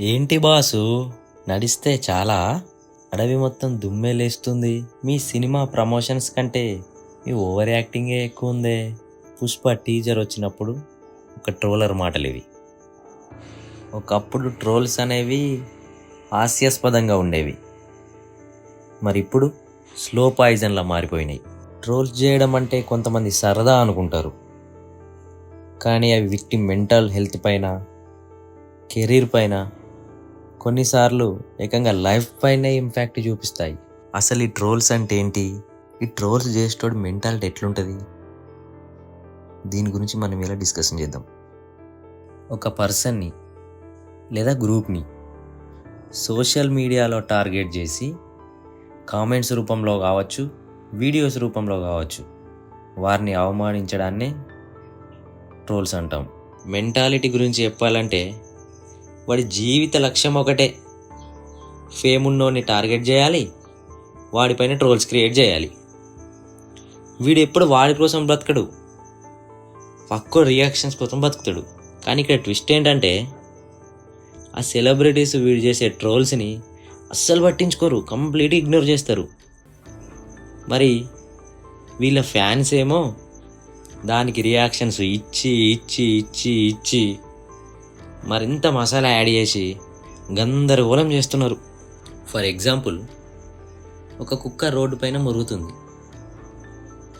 ఏంటి బాసు? నడిస్తే చాలా? అడవి మొత్తం దుమ్మెలేస్తుంది. మీ సినిమా ప్రమోషన్స్ కంటే మీ ఓవర్ యాక్టింగే ఎక్కువ ఉందే పుష్ప టీజర్ వచ్చినప్పుడు ఒక ట్రోలర్ మాటలు ఇవి ఒకప్పుడు ట్రోల్స్ అనేవి హాస్యాస్పదంగా ఉండేవి. మరి ఇప్పుడు స్లో పాయిజన్లా మారిపోయినాయి. ట్రోల్స్ చేయడం అంటే కొంతమంది సరదా అనుకుంటారు. కానీ అవి వ్యక్తి మెంటల్ హెల్త్ పైన కెరీర్ పైన కొన్నిసార్లు ఏకంగా లైఫ్ పైనే ఇంపాక్ట్ చూపిస్తాయి. అసలు ఈ ట్రోల్స్ అంటే ఏంటి? ఈ ట్రోల్స్ చేసేటోడు మెంటాలిటీ ఎట్లుంటుంది? దీని గురించి మనం ఇలా డిస్కషన్ చేద్దాం? ఒక పర్సన్ని లేదా గ్రూప్ని సోషల్ మీడియాలో టార్గెట్ చేసి కామెంట్స్ రూపంలో కావచ్చు వీడియోస్ రూపంలో కావచ్చు వారిని అవమానించడాన్నే ట్రోల్స్ అంటాం. మెంటాలిటీ గురించి చెప్పాలంటే వాడి జీవిత లక్ష్యం ఒకటే. ఫేమ్ ఉన్నోని టార్గెట్ చేయాలి వాడిపైన ట్రోల్స్ క్రియేట్ చేయాలి. వీడు ఎప్పుడు వాడి కోసం బ్రతకడు. పక్కో రియాక్షన్స్ కోసం బతుకుతాడు కానీ ఇక్కడ ట్విస్ట్ ఏంటంటే ఆ సెలబ్రిటీస్ వీడు చేసే ట్రోల్స్ని అస్సలు పట్టించుకోరు కంప్లీట్ ఇగ్నోర్ చేస్తారు. మరి వీళ్ళ ఫ్యాన్స్ ఏమో దానికి రియాక్షన్స్ ఇచ్చి ఇచ్చి ఇచ్చి ఇచ్చి మరింత మసాలా యాడ్ చేసి గందరగోళం చేస్తున్నారు. ఫర్ ఎగ్జాంపుల్ ఒక కుక్క రోడ్డు పైన మురుగుతుంది.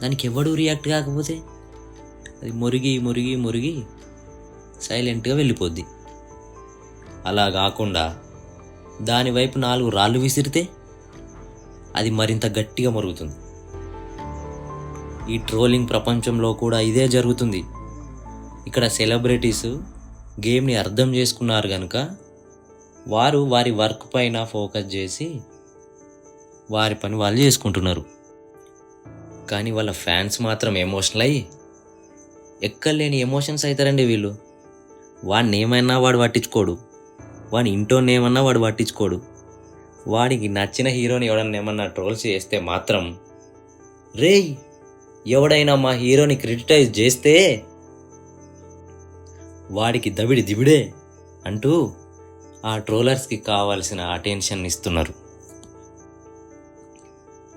దానికి ఎవడు రియాక్ట్ కాకపోతే అది మురిగి మురిగి మురిగి సైలెంట్గా వెళ్ళిపోద్ది. అలా కాకుండా దానివైపు నాలుగు రాళ్ళు విసిరితే అది మరింత గట్టిగా మరుగుతుంది. ఈ ట్రోలింగ్ ప్రపంచంలో కూడా ఇదే జరుగుతుంది. ఇక్కడ సెలబ్రిటీస్ గేమ్ని అర్థం చేసుకున్నారు కనుక వారు వారి వర్క్ పైన ఫోకస్ చేసి వారి పని వాళ్ళు చేసుకుంటున్నారు. కానీ వాళ్ళ ఫ్యాన్స్ మాత్రం ఎమోషనల్ అయ్యి ఎక్కలేని ఎమోషన్స్ అవుతారండి వీళ్ళు. వాడిని ఏమైనా వాడు పట్టించుకోడు. వాడి ఇంటోని ఏమన్నా వాడు పట్టించుకోడు. వాడికి నచ్చిన హీరోని ఎవడన్నా ఏమన్నా ట్రోల్స్ చేస్తే మాత్రం రేయ్ ఎవడైనా మా హీరోని క్రిటిటైజ్ చేస్తే వాడికి దవిడి దివిడే అంటూ ఆ ట్రోలర్స్కి కావాల్సిన అటెన్షన్ ఇస్తున్నారు.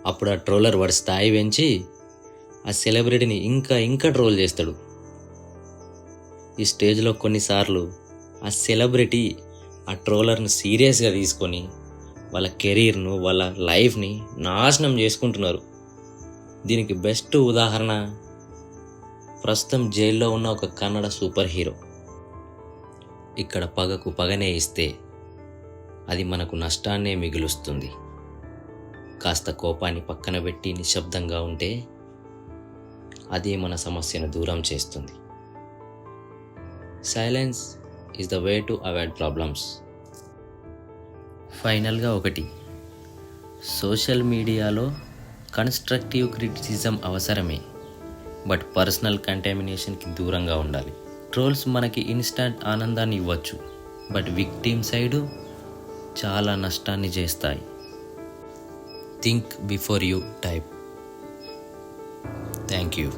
అప్పుడు ఆ ట్రోలర్ వాడి స్థాయి పెంచి ఆ సెలబ్రిటీని ఇంకా ఇంకా ట్రోల్ చేస్తాడు. ఈ స్టేజ్లో కొన్నిసార్లు ఆ సెలబ్రిటీ ఆ ట్రోలర్ను సీరియస్గా తీసుకొని వాళ్ళ కెరీర్ను వాళ్ళ లైఫ్ని నాశనం చేసుకుంటున్నారు. దీనికి బెస్ట్ ఉదాహరణ ప్రస్తుతం జైల్లో ఉన్న ఒక కన్నడ సూపర్ హీరో. ఇక్కడ పగకు పగనే ఇస్తే అది మనకు నష్టాన్నే మిగులుస్తుంది. కాస్త కోపాన్ని పక్కన పెట్టి నిశ్శబ్దంగా ఉంటే అదే మన సమస్యను దూరం చేస్తుంది. Silence is the way to avoid problems ఫైనల్గా ఒకటి. సోషల్ మీడియాలో కన్స్ట్రక్టివ్ క్రిటిసిజం అవసరమే బట్ పర్సనల్ కంటామినేషన్కి దూరంగా ఉండాలి. ట్రోల్స్ మనకి ఇన్స్టంట్ ఆనందాన్ని ఇవ్వచ్చు. బట్ విక్టీమ్ సైడు చాలా నష్టాన్ని చేస్తాయి. Think before you type. Thank you.